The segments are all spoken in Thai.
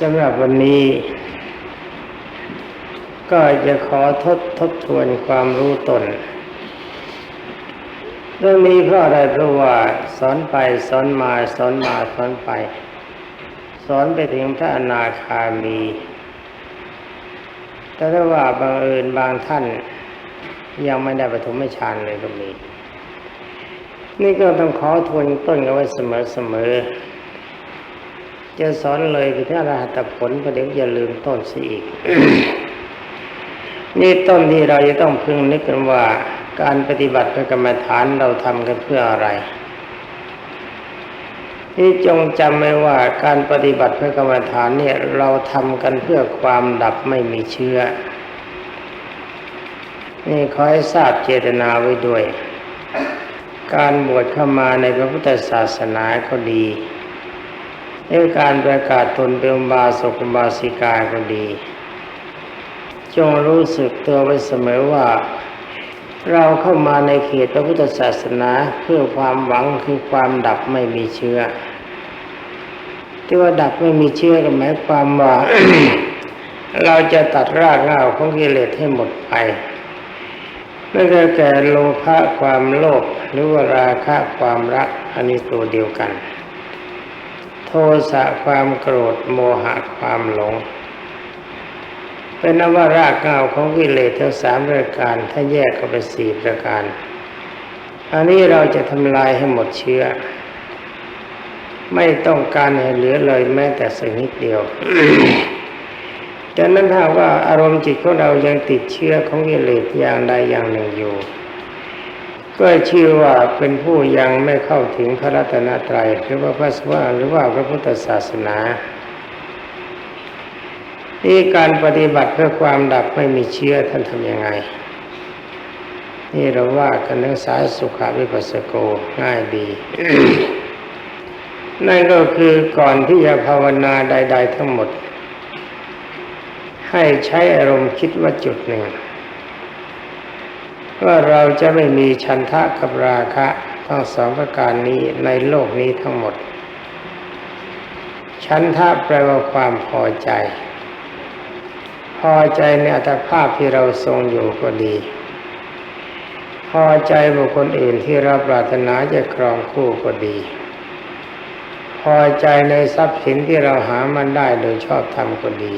สำหรับวันนี้ ก็จะขอทบทบทวนความรู้ตน เรื่องนี้เพราะอะไรเพราะว่าสอนไปสอนมาสอนมาสอนไป สอนไปถึงพระอนาคามี แต่ถ้าว่าบังเอิญบางท่าน ยังไม่ได้ปฐมฌานเลยก็มี นี่ก็ต้องขอทวนต้นกันไว้เสมอๆ จะสอนเลยไปที่อรหัตผลประเดี๋ยวอย่าลืมต้นสิอีก นี่ต้นที่เราจะต้องพึงนึกกันว่าการปฏิบัติเป็นกรรมฐานเราทำกันเพื่ออะไรนี่จงจำไว้ว่าการปฏิบัติเพื่อกรรมฐานเนี่ยเราทำกันเพื่อความดับไม่มีเชื้อ นี่ขอให้ทราบเจตนาไว้ด้วย การบวชเข้ามาในพระพุทธศาสนาก็ดี ในการประกาศตนเป็นบาสกบาสิกาก็ดี จงรู้สึกตัวไว้เสมอว่า เราเข้ามาในเขตพระพุทธศาสนาเพื่อความหวังคือความดับไม่มีเชื้อ ที่ว่าดับไม่มีเชื้อก็หมายความว่าเราจะตัดรากเหง้าของกิเลสให้หมดไปนั่นก็แก่โลภะความโลภหรือว่าราคะความรักอันนี้ตัวเดียวกัน ทสะความโกรธโมหะความหลง เป็นนว่ารากเหง้าของกิเลสทั้งสามประการถ้าแยกก็เป็นสี่ประการ อันนี้เราจะทำลายให้หมดเชื้อ ไม่ต้องการให้เหลือเลยแม้แต่สักนิดเดียวดังนั้นถ้าว่าอารมณ์จิตของเรายังติดเชื้อของกิเลสอย่างใดอย่างหนึ่งอยู่ ก็ชื่อว่าเป็นผู้ยังไม่เข้าถึงพระรัตนตรัยหรือว่าพระสวาหรือว่าพระพุทธศาสนานี่การปฏิบัติเพื่อความดับไม่มีเชื้อท่านทำยังไง นี่เราว่ากันเรื่องสายสุขาวิปัสสโกง่ายดี นั่นก็คือก่อนที่จะภาวนาใด ๆ ทั้งหมด ให้ใช้อารมณ์คิดว่าจุดหนึ่ง ว่าเราจะไม่มีชันทะกับราคะทั้งสองประการนี้ในโลกนี้ทั้งหมด ชันทะแปลว่าความพอใจ พอใจในอัตภาพที่เราทรงอยู่ก็ดี พอใจบุคคลอื่นที่เราปรารถนาจะครองคู่ก็ดี พอใจในทรัพย์สินที่เราหามันได้โดยชอบธรรมก็ดี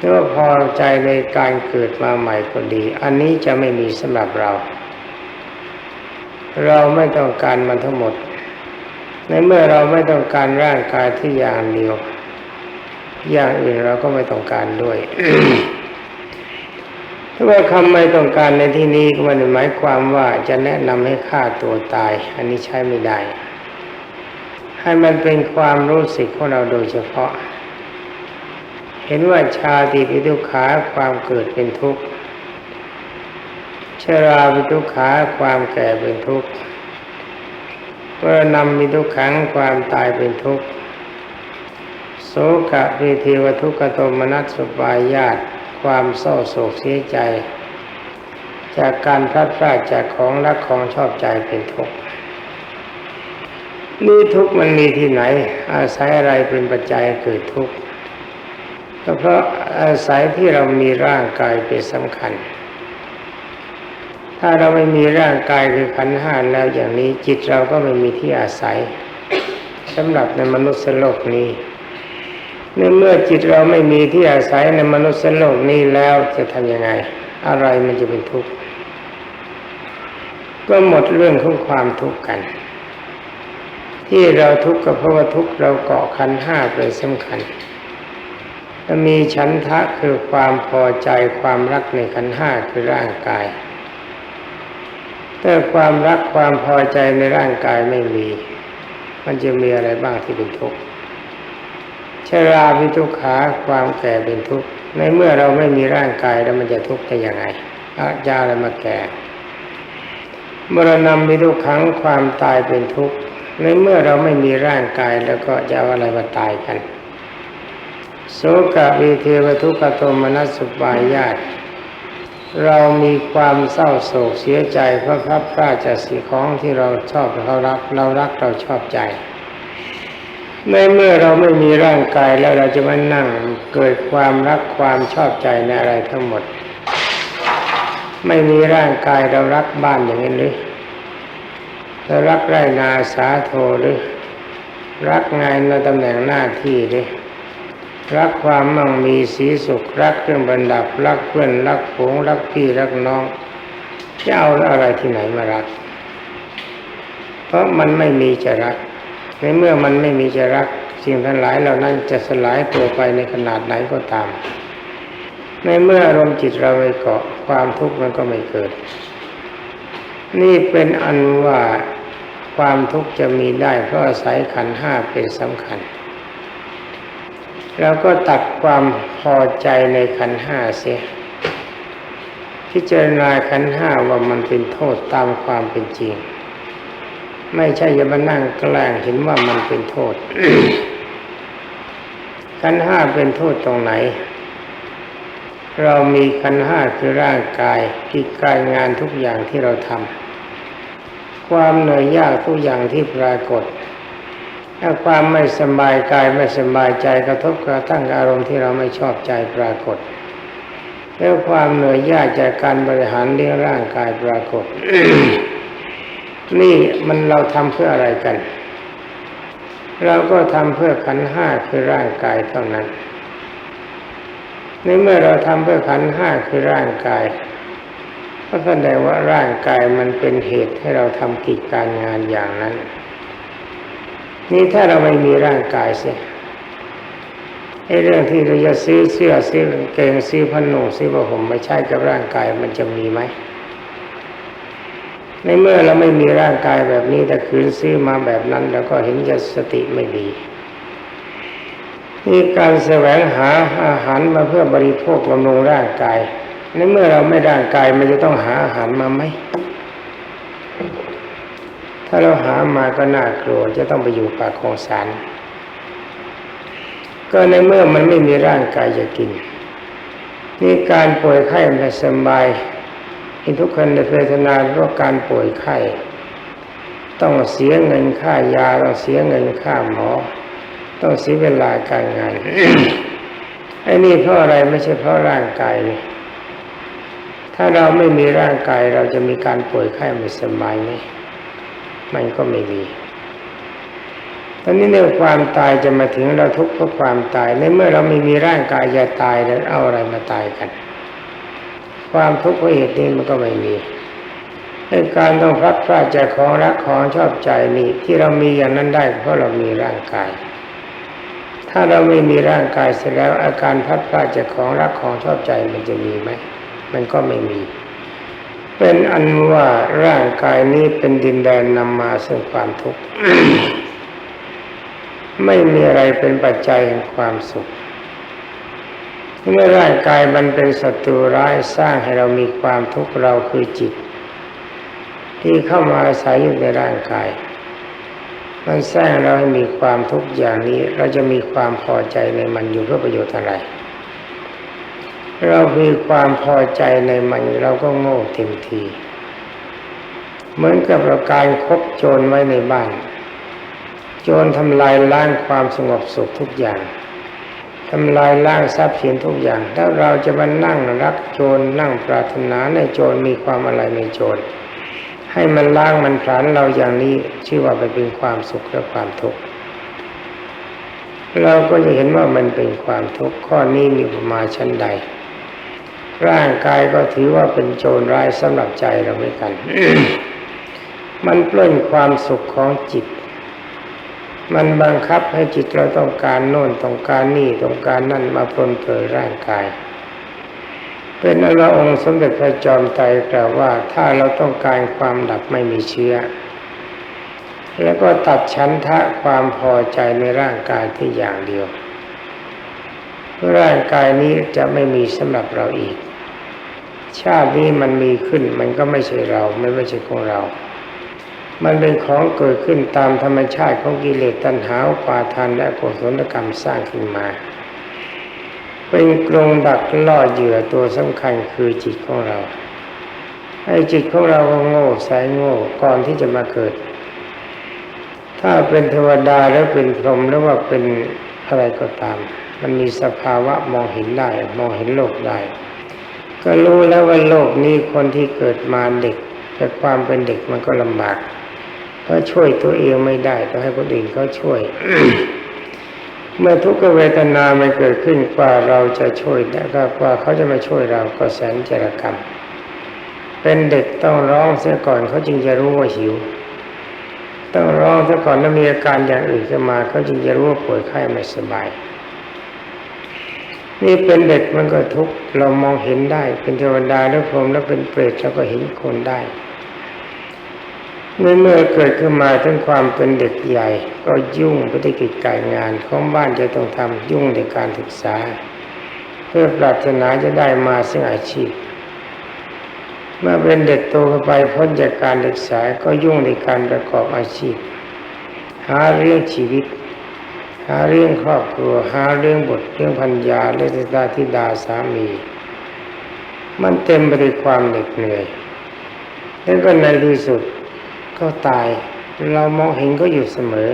หรือว่าพอใจในการเกิดมาใหม่ก็ดี อันนี้จะไม่มีสำหรับเรา เราไม่ต้องการมันทั้งหมด ในเมื่อเราไม่ต้องการร่างกายที่อย่างเดียว อย่างอื่นเราก็ไม่ต้องการด้วยถ้าว่าคำไม่ต้องการในที่นี้ก็ม่ได้หมายความว่าจะแนะนำให้ฆ่าตัวตาย อันนี้ใช้ไม่ได้ ให้มันเป็นความรู้สึกของเราโดยเฉพาะ เห็นว่าชาติปิทุขาความเกิดเป็นทุกข์ชราปิทุขาความแก่เป็นทุกข์เมื่อนำมีทุกขังความตายเป็นทุกข์โสกะปิเทวทุกขโทมนัสสุปายาตความเศร้าโศกเสียใจ จากการพลัดพรากจากของรักของชอบใจเป็นทุกข์นี่ทุกข์มันมีที่ไหน อาศัยอะไรเป็นปัจจัยเกิดทุกข์ ก็เพราะอาศัยที่เรามีร่างกายเป็นสำคัญ ถ้าเราไม่มีร่างกายคือขันห้าแล้วอย่างนี้จิตเราก็ไม่มีที่อาศัยสำหรับในมนุษย์โลกนี้ในเมื่อจิตเราไม่มีที่อาศัยในมนุษย์โลกนี้แล้วจะทำยังไง อะไรมันจะเป็นทุกข์ก็หมดเรื่องของความทุกข์กัน ที่เราทุกข์ก็เพราะว่าทุกข์เราเกาะขันห้าเป็นสำคัญ มีฉันทะคือความพอใจความรักในขันห้าคือร่างกาย แต่ความรักความพอใจในร่างกายไม่มี มันจะมีอะไรบ้างที่เป็นทุกข์ชราพิทุกขาความแก่เป็นทุกข์ในเมื่อเราไม่มีร่างกายแล้วมันจะทุกข์ได้ยังไงอาจาอะไรมาแก่มรณะพิทุกขังความตายเป็นทุกข์ในเมื่อเราไม่มีร่างกายแล้วก็จะเอาอะไรมาตายกัน โสกะวีเทวทุกโทมนัสสุปายาตเรามีความเศร้าโศกเสียใจเพราะพลัดพราจากสิ่งของที่เราชอบเรารักเรารักเราชอบใจ ในเมื่อเราไม่มีร่างกายแล้วเราจะมานั่งเกิดความรักความชอบใจในอะไรทั้งหมด ไม่มีร่างกายเรารักบ้านอย่างนี้หรือเรารักไรนาสาโทหรือรักงานในตำแหน่งหน้าที่หรือ รักความมั่งมีสีสุขรักเครื่องบรรดับรักเพื่อนรักฝูงรักพี่รักน้องจะเอาอะไรที่ไหนมารัก เพราะมันไม่มีจะรัก ในเมื่อมันไม่มีจะรัก สิ่งทั้งหลายเหล่านั้นจะสลายตัวไปในขนาดไหนก็ตาม ในเมื่ออารมณ์จิตเราไปเกาะความทุกข์มันก็ไม่เกิด นี่เป็นอันว่าความทุกข์จะมีได้เพราะอาศัยขันห้าเป็นสำคัญ แล้วก็ตัดความพอใจในขันห้าเสียพิจารณาขันห้าว่ามันเป็นโทษตามความเป็นจริง ไม่ใช่จะมานั่งแกล้งเห็นว่ามันเป็นโทษขันห้าเป็นโทษตรงไหน เรามีขันห้าคือร่างกายกิจการงานทุกอย่างที่เราทำความเหนื่อยยากทุกอย่างที่ปรากฏ ถ้าความไม่สบายกายไม่สบายใจกระทบกระทั่งอารมณ์ที่เราไม่ชอบใจปรากฏ แล้วความเหนื่อยยากจากการบริหารเลี้ยงร่างกายปรากฏ นี่มันเราทำเพื่ออะไรกัน เราก็ทำเพื่อขันห้าคือร่างกายเท่านั้นในเมื่อเราทำเพื่อขันห้าคือร่างกาย ก็แสดงว่าร่างกายมันเป็นเหตุให้เราทำกิจการงานอย่างนั้น นี่ถ้าเราไม่มีร่างกายเสียไอ้เรื่องที่เราจะซื้อเสื้อซื้อเกงซื้อผ้านุ่งซื้อผ้าห่มมาใช้กับร่างกายมันจะมีไหมในเมื่อเราไม่มีร่างกายแบบนี้แต่คืนซื้อมาแบบนั้น แล้วก็เห็นจะสติไม่ดีนี่การแสวงหาอาหารมาเพื่อบริโภคบำรุงร่างกายในเมื่อเราไม่ร่างกายมันจะต้องหาอาหารมาไหม ถ้าเราหามาก็น่ากลัวจะต้องไปอยู่ปากของสาร ก็ในเมื่อมันไม่มีร่างกายจะกิน นี่การป่วยไข้ไม่สบายที่ทุกคนได้เวทนาเพราะการป่วยไข้ ต้องเสียเงินค่ายาต้องเสียเงินค่าหมอ ต้องเสียเวลาการงานไอ้นี่เพราะอะไรไม่ใช่เพราะร่างกาย ถ้าเราไม่มีร่างกายเราจะมีการป่วยไข้ไม่สบายไหม มันก็ไม่มี ตอนนี้เรื่องความตายจะมาถึงเราทุกข์เพราะความตายในเมื่อเราไม่มีร่างกายจะตายแล้วเอาอะไรมาตายกัน ความทุกข์เพราะเหตุนี้มันก็ไม่มีในการต้องพลัดพรากจากของรักของชอบใจนี่ที่เรามีอย่างนั้นได้เพราะเรามีร่างกาย ถ้าเราไม่มีร่างกายเสร็จแล้วอาการพลัดพรากจากของรักของชอบใจมันจะมีไหม มันก็ไม่มี เป็นอันว่าร่างกายนี้เป็นดินแดนนำมาซึ่งความทุกข์ ไม่มีอะไรเป็นปัจจัยแห่งความสุขเมื่อร่างกายมันเป็นศัตรูร้ายสร้างให้เรามีความทุกข์เราคือจิต ที่เข้ามาอาศัยอยู่ในร่างกาย มันสร้างเราให้มีความทุกข์อย่างนี้ เราจะมีความพอใจในมันอยู่เพื่อประโยชน์อะไร เรามีความพอใจในมันเราก็โง่เต็มที เหมือนกับเราการคบโจรไว้ในบ้าน โจรทำลายล้างความสงบสุขทุกอย่างทำลายล้างทรัพย์สินทุกอย่างแล้วเราจะมานั่งรักโจรนั่งปรารถนาในโจรมีความอะไรในโจร ให้มันล้างมันผลาญเราอย่างนี้ชื่อว่าไปเป็นความสุขและความทุกข์เราก็จะเห็นว่ามันเป็นความทุกข์ข้อนี้มีประมาณชั้นใด ร่างกายก็ถือว่าเป็นโจรร้ายสำหรับใจเราเหมือนกัน มันปล้นความสุขของจิต มันบังคับให้จิตเราต้องการโน่นต้องการนี่ต้องการนั่นมาปลนเปลือร่างกาย เป็นอรองค์สมเด็จพระจอมไตรกล่าวว่าถ้าเราต้องการความดับไม่มีเชื้อ แล้วก็ตัดชั้นทะความพอใจในร่างกายที่อย่างเดียวร่างกายนี้จะไม่มีสำหรับเราอีก ชาตินี้มันมีขึ้นมันก็ไม่ใช่เรา ไม่ไม่ใช่ของเรา มันเป็นของเกิดขึ้นตามธรรมชาติของกิเลสตัณหาปาทานและกุศลกรรมสร้างขึ้นมา เป็นกรงดักล่อเหยื่อตัวสำคัญคือจิตของเราไอ้จิตของเราโง่สายโง่ก่อนที่จะมาเกิด ถ้าเป็นเทวดาแล้วเป็นพรหมหรือว่าเป็นอะไรก็ตาม มันมีสภาวะมองเห็นได้ มองเห็นโลกได้ ก็รู้แล้วว่าโลกนี้คนที่เกิดมาเด็ก แต่ความเป็นเด็กมันก็ลำบากเพราะช่วยตัวเองไม่ได้ต้องให้คนอื่นเขาช่วย เมื่อทุกขเวทนามันเกิดขึ้นกว่าเราจะช่วยได้ก็กว่าเขาจะมาช่วยเราก็แสนจรกรรม เป็นเด็กต้องร้องเสียก่อนเขาจึงจะรู้ว่าหิว ต้องร้องเสียก่อนแล้วมีอาการอย่างอื่นขึ้นมาเขาจึงจะรู้ว่าป่วยไข้ไม่สบาย นี่เป็นเด็กมันก็ทุกข์เรามองเห็นได้ เป็นเทวดาแล้วพรหมแล้วเป็นเปรตเราก็เห็นคนได้เมื่อเมื่อเกิดขึ้นมาถึงความเป็นเด็กใหญ่ ก็ยุ่งไปด้วยกิจการงานของบ้านจะต้องทำยุ่งในการศึกษา เพื่อปรารถนาจะได้มาซึ่งอาชีพ เมื่อเป็นเด็กโตขึ้นไปพ้นจากการศึกษาก็ยุ่งในการประกอบอาชีพ หาเรื่องชีวิตาเรื่องครอบครัวหาเรื่องบทเรื่องพัญญาและตาธิดาสามี มันเต็มไปด้วยความเหน็ดเหนื่อยแล้วก็ในที่สุดก็ตายเรามองเห็นก็อยู่เสมอ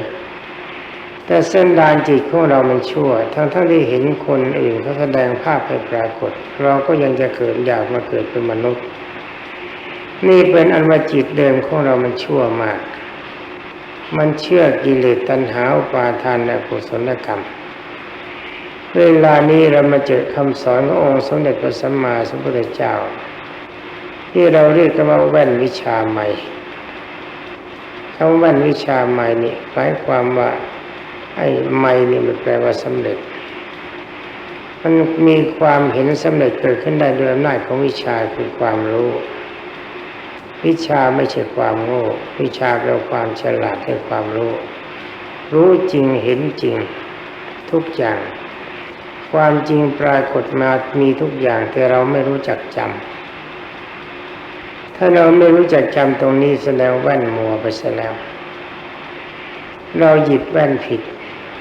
แต่เส้นดานจิตของเรามันชั่ว ทั้งทั้งที่เห็นคนอื่นเขาแสดงภาพให้ปรากฏ เราก็ยังจะเกิดอยากมาเกิดเป็นมนุษย์ นี่เป็นอันว่าจิตเดิมของเรามันชั่วมาก มันเชื่อกิเลสตัณหาอุปาทานและกุศลกรรม เวลานี้เรามาเจอคำสอนขององค์สมเด็จพระสัมมาสัมพุทธเจ้า ที่เราเรียกกันว่าแว่นวิชาใหม่คำว่าแว่นวิชาใหม่นี่หมายความว่า ไอ้ใหม่นี่มันแปลว่าสำเร็จ มันมีความเห็นสำเร็จเกิดขึ้นได้ด้วยอำนาจของวิชาคือความรู้ วิชาไม่ใช่ความโง่ วิชาเป็นความฉลาดเป็นความรู้ รู้จริงเห็นจริง ทุกอย่าง ความจริงปรากฏมามีทุกอย่างแต่เราไม่รู้จักจำถ้าเราไม่รู้จักจำตรงนี้แสดงแว่นมัวไปซะแล้ว เราหยิบแว่นผิด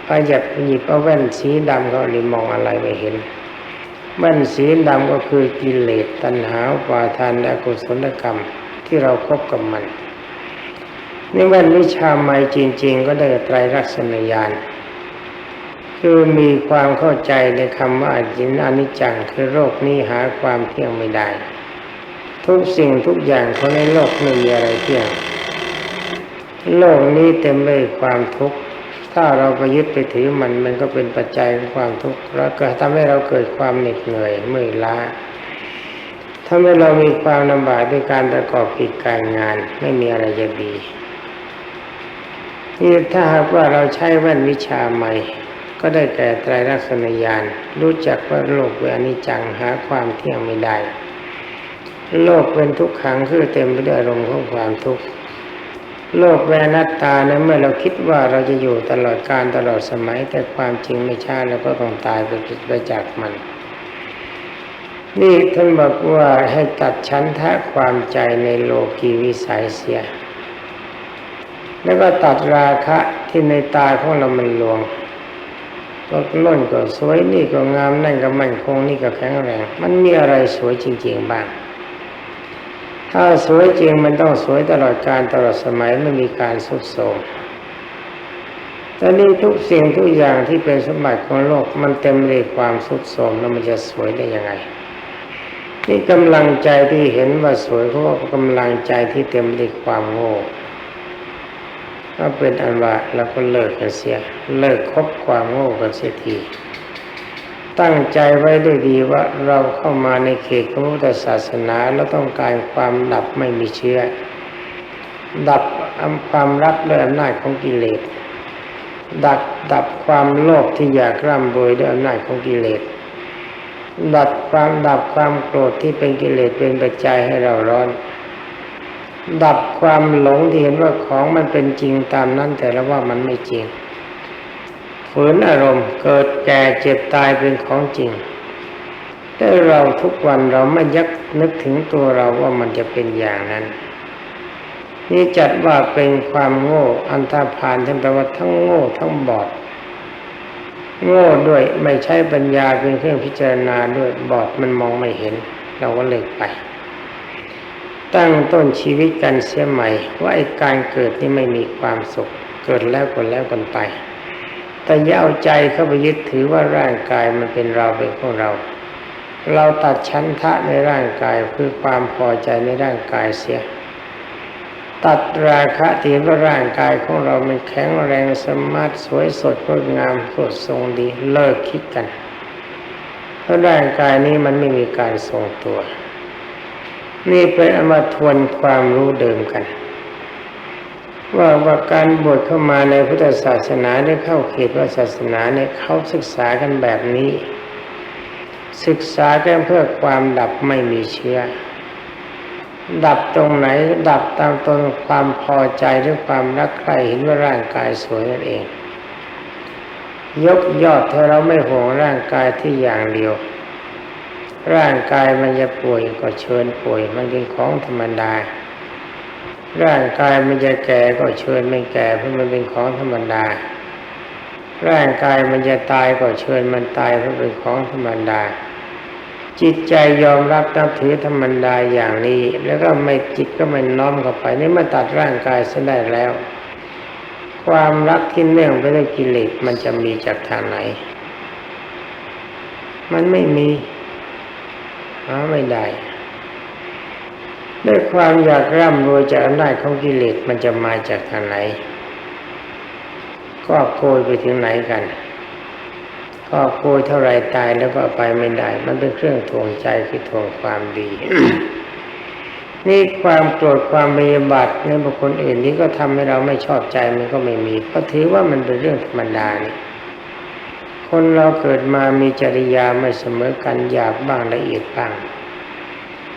พอหยิบหยิบเอาแว่นสีดำก็เลยมองอะไรไม่เห็นแว่นสีดำก็คือกิเลสตัณหาปาทานและกุศลกรรม ที่เราครบกับมันนี่แว่นวิชาใหม่จริง ๆ ก็ได้ไตรลักษณญาณคือมีความเข้าใจในคำว่าอจินอนิจจังคือโรคนี้หาความเที่ยงไม่ได้ ทุกสิ่งทุกอย่างเของในโลกไม่มีอะไรเที่ยง โลกนี้เต็มไปด้วยความทุกข์ถ้าเราไปยึดไปถือมันมันก็เป็นปัจจัยของความทุกข์แล้วก็ทำให้เราเกิดความเหน็ดเหนื่อยเมื่อยล้า ทำให้เรามีความลำบากด้วยการประกอบกิจการงาน ไม่มีอะไรจะดีนี่ถ้าหากว่าเราใช้แว่นวิชาใหม่ ก็ได้แก่ไตรลักษณญาณรู้จักว่าโลกเป็นอนิจจังหาความเที่ยงไม่ได้ โลกเป็นทุกขังคือเต็มไปด้วยอารมณ์ของความทุกข์โลกแวนัตตานะเมื่อเราคิดว่าเราจะอยู่ตลอดการตลอดสมัย แต่ความจริงไม่ใช่แล้วก็ต้องตายไปไปจากมัน นี่ท่านบอกว่าให้ตัดชั้นทะความใจในโลกีวิสัยเสีย แล้วก็ตัดราคะที่ในตาของเรามันลวงก็น่นก็สวยนี่ก็งามนั่นก็มั่นคงนี่ก็แข็งแรง มันมีอะไรสวยจริง ๆบ้าง ถ้าสวยจริงมันต้องสวยตลอดการตลอดสมัยไม่มีการสุดโทมแต่นี่ทุกสิ่งทุกอย่างที่เป็นสมบัติของโลกมันเต็มไปด้วยความสุดโทมแล้วมันจะสวยได้ยังไง นี่กำลังใจที่เห็นว่าสวยเพราะว่ากำลังใจที่เต็มด้วยความโง่ก็เป็นอันว่าเราก็เลิกกันเสีย เลิกคบความโง่กันเสียทีตั้งใจไว้ด้วยดีว่าเราเข้ามาในเขตของพุทธศาสนาแล้วต้องการความดับไม่มีเชื้อ ดับความรักด้วยอำนาจของกิเลสดับดับความโลภที่อยากร่ำรวยด้วยอำนาจของกิเลส ดับความดับความโกรธที่เป็นกิเลสเป็นปัจจัยให้เราร้อน ดับความหลงที่เห็นว่าของมันเป็นจริงตามนั้นแต่ละว่ามันไม่จริงฝืนอารมณ์เกิดแก่เจ็บตายเป็นของจริง แต่เราทุกวันเราไม่ยักนึกถึงตัวเราว่ามันจะเป็นอย่างนั้น นี่จัดว่าเป็นความโง่อันธพาลทั้งแปลว่าทั้งโง่ทั้งบอด โง่ด้วยไม่ใช้ปัญญาเป็นเครื่องพิจารณาด้วยบอดมันมองไม่เห็น เราก็เลิกไป ตั้งต้นชีวิตกันเสียใหม่ ว่าไอ้การเกิดนี่ไม่มีความสุข เกิดแล้วก็แล้วกันไป แต่อย่าเอาใจเข้าไปยึดถือว่าร่างกายมันเป็นเราเป็นของเรา เราตัดชั้นทะในร่างกายคือความพอใจในร่างกายเสีย ตัดราคะที่ว่าร่างกายของเรามันแข็งแรงสมาร์ทสวยสดงดงามสดทรงดีเลิกคิดกันเพราะร่างกายนี้มันไม่มีการทรงตัว นี่เป็นเอามาทวนความรู้เดิมกัน ว่าว่าการบวชเข้ามาในพุทธศาสนาได้เข้าเขตว่าศาสนาเนี่ยเขาศึกษากันแบบนี้ ศึกษากันเพื่อความดับไม่มีเชื้อ ดับตรงไหนดับตามตรงความพอใจหรือความรักใครเห็นว่าร่างกายสวยนั่นเอง ยกยอดถ้าเราไม่ห่วงร่างกายที่อย่างเดียว ร่างกายมันจะป่วยก็เชิญป่วยมันเป็นของธรรมดา ร่างกายมันจะแก่ก็เชิญไม่แก่เพราะมันเป็นของธรรมดา ร่างกายมันจะตายก็เชิญมันตายเพราะเป็นของธรรมดา จิตใจยอมรับนับถือธรรมดาอย่างนี้ แล้วก็ไม่จิตก็ไม่น้อมเข้าไปนี่มาตัดร่างกายซะได้แล้ว ความรักที่เนื่องไปด้วยกิเลสมันจะมีจากทางไหน มันไม่มีหาไม่ได้ด้วยความอยากร่ำรวยจากอำนาจของกิเลสมันจะมาจากทางไหน ก็โกยไปถึงไหนกัน ก็โกยเท่าไรตายแล้วก็ไปไม่ได้ มันเป็นเครื่องทวงใจคือทวงความดี นี่ความโกรธความมีบาทในบุคคลอื่นนี้ก็ทำให้เราไม่ชอบใจมันก็ไม่มี ก็ถือว่ามันเป็นเรื่องธรรมดานี่คนเราเกิดมามีจริยาไม่เสมอกันหยาบบ้างละเอียดบ้าง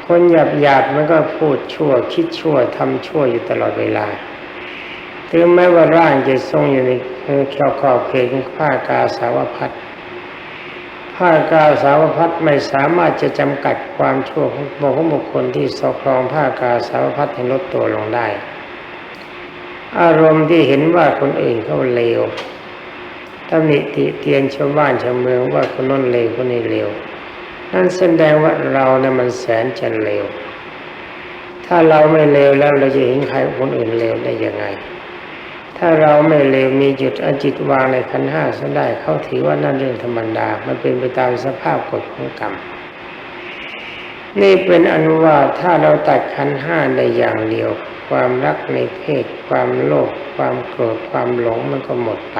คนหยาบหยาบมันก็พูดชั่วคิดชั่วทำชั่วอยู่ตลอดเวลาถึงแม้ว่าร่างจะทรงอยู่ในเขียวขอบเขตของผ้ากาสาวพัด ผ้ากาสาวพัดไม่สามารถจะจำกัดความชั่วของบุคคลที่สครองผ้ากาสาวพัดให้ลดตัวลงได้ อารมณ์ที่เห็นว่าคนอื่นเขาเลวตำหนิติเตียนชาวบ้านชาวเมืองว่าคนนั้นเลวคนนี้เลวนั่นแสดงว่าเราเนี่ยมันแสนจะเลวถ้าเราไม่เลวแล้วเราจะเห็นใครคนอื่นเลวได้ยังไง ถ้าเราไม่เลวมีจุดอจิตวางในขันห้าซะได้เขาถือว่านั่นเรื่องธรรมดา มันเป็นไปตามสภาพกฎของกรรม นี่เป็นอนุว่าถ้าเราตัดขันห้าได้อย่างเดียว ความรักในเพศ ความโลภความโกรธความหลงมันก็หมดไป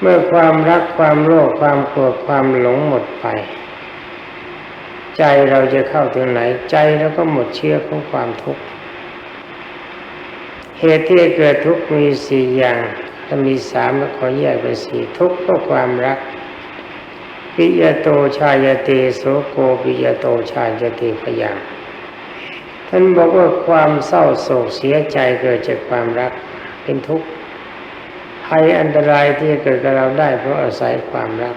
เมื่อความรักความโลภความโกรธความหลงหมดไป ใจเราจะเข้าถึงไหนใจเราก็หมดเชื้อของความทุกข์ เหตุที่เกิดทุกข์มีสี่อย่างถ้ามีสามแล้วขอแยกเป็นสี่ทุกข์ก็ความรักปิยโตชายเตโสโกปิยโตชายเตพยางท่านบอกว่าความเศร้าโศกเสียใจเกิดจากความรักเป็นทุกข์ภัยอันตรายที่จะเกิดกับเราได้เพราะอาศัยความรัก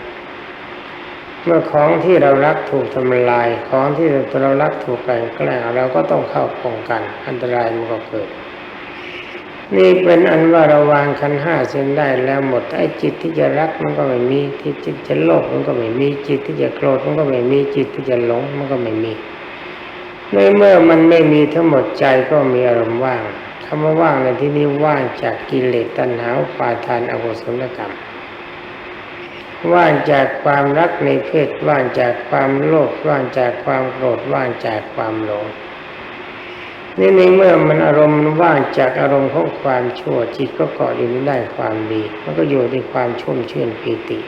เมื่อของที่เรารักถูกทำลายของที่เรารักถูกแกล้งเราก็ต้องเข้าป้องกัน อันตรายมันก็เกิด นี่เป็นอันว่าเราวางขันห้าเส้นได้แล้วหมดไอ้จิตที่จะรักมันก็ไม่มีที่จิตจะโลภมันก็ไม่มีจิตที่จะโกรธมันก็ไม่มีจิตที่จะหลงมันก็ไม่มีในเมื่อมันไม่มีทั้งหมดใจก็มีอารมณ์ว่างคำว่าว่างในที่นี้ว่างจากกิเลสตัณหาปาทานอกุศลกรรม ว่างจากความรักในเพศว่างจากความโลภว่างจากความโกรธว่างจากความหลง นี่ในเมื่อมันอารมณ์ว่างจากอารมณ์ของความชั่วจิตก็เกาะอยู่ในได้ความดีมันก็อยู่ในความชุ่มชื่นปีติ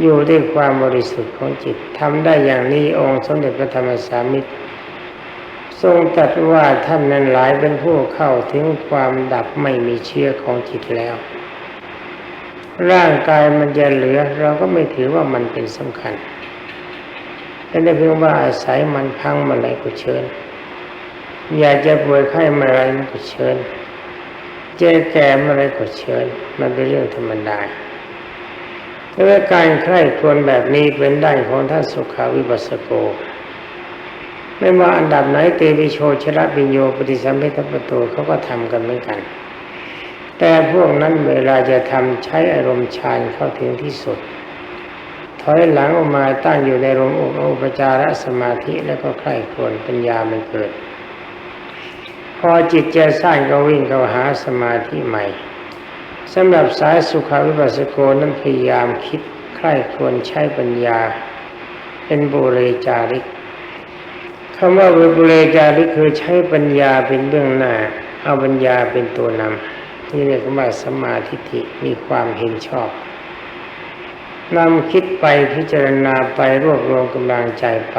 อยู่ด้วยความบริสุทธิ์ของจิตทำได้อย่างนี้องค์สมเด็จพระธรรมสามิตร ทรงตรัสว่าท่านนั้นหลายเป็นผู้เข้าถึงความดับไม่มีเชื้อของจิตแล้ว ร่างกายมันจะเหลือ เราก็ไม่ถือว่ามันเป็นสำคัญแต่ได้เพียงว่าอาศัยมันพังมาอะไรก็เชิญ อยากจะป่วยไข้เมาอะไรมันก็เชิญเจ๊แก่มาอะไรก็เชิญ มันเป็นเรื่องธรรมดาแต่ว่าการใคร่ควญแบบนี้เป็นได้ของท่านสุขาวิปัสสโก ไม่ว่าอันดับไหนเตวิโชชระปิญโยปฏิสัมพิทัปโตเขาก็ทำกันเหมือนกัน แต่พวกนั้นเวลาจะทำใช้อารมณ์ฌานเข้าถึงที่สุด ถอยหลังออกมาตั้งอยู่ในรมอุปจารสมาธิแล้วก็ใคร่ควญปัญญามันเกิด พอจิตจะสั้นก็วิ่งเข้าหาสมาธิใหม่สำหรับสายสุขาวิปัสสโกนั้นพยายามคิดใคร่ควรใช้ปัญญา เป็นบุเรจาริกคำว่าบุเรจาริกคือใช้ปัญญาเป็นเบื้องหน้า เอาปัญญาเป็นตัวนำนี่เรียกว่าสมาธิฏฐิมีความเห็นชอบนำคิดไปพิจารณาไปรวบรวมกำลังใจไป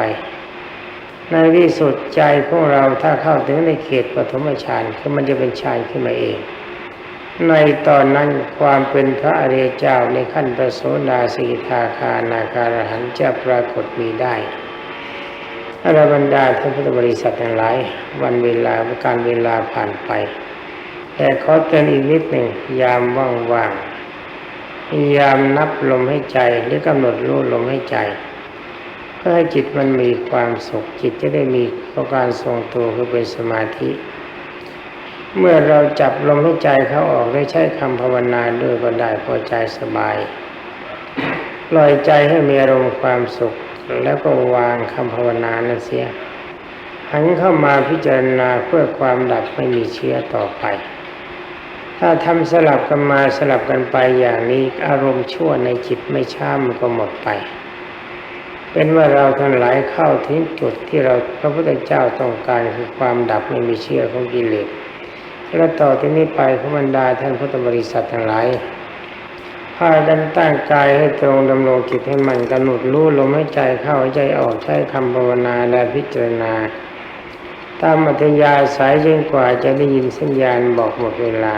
ในที่สุดใจของเราถ้าเข้าถึงในเขตปฐมฌานคือมันจะเป็นฌานขึ้นมาเอง ในตอนนั้นความเป็นพระอริยเจ้าในขั้นประโสดาสีทาคานาคารหันจะปรากฏมีได้อรบรรดาท่านพุทธบริษัททั้งหลายวันเวลาการเวลาผ่านไป แต่ขอเตือนอีกนิดหนึ่งยามว่างๆยามนับลมให้ใจหรือกำหนดรู้ลมให้ใจ เพื่อให้จิตมันมีความสุขจิตจะได้มีการทรงตัวคือเป็นสมาธิ เมื่อเราจับลมหายใจเขาออกได้ใช้คำภาวนาด้วยก็ได้พอใจสบายปล่อยใจให้มีอารมณ์ความสุข แล้วก็วางคำภาวนานั้นเสียหันเข้ามาพิจารณาเพื่อความดับไม่มีเชื้อต่อไป ถ้าทำสลับกันมาสลับกันไปอย่างนี้อารมณ์ชั่วในจิตไม่ช้ามันก็หมดไป เป็นว่าเราทั้งหลายเข้าถึงจุดที่เราพระพุทธเจ้าต้องการคือความดับไม่มีเชื้อของกิเลสและต่อที่นี้ไปขบรรดาท่านพุทธบริษัททั้งหลายพากันตั้งกายให้ตรงดำรงจิตให้มันกำหนดรู้ลมหายใจเข้าใจออกใช้คำภาวนาและพิจารณา ตามอัธยาสายจนกว่าจะได้ยินสัญญาณบอกหมดเวลา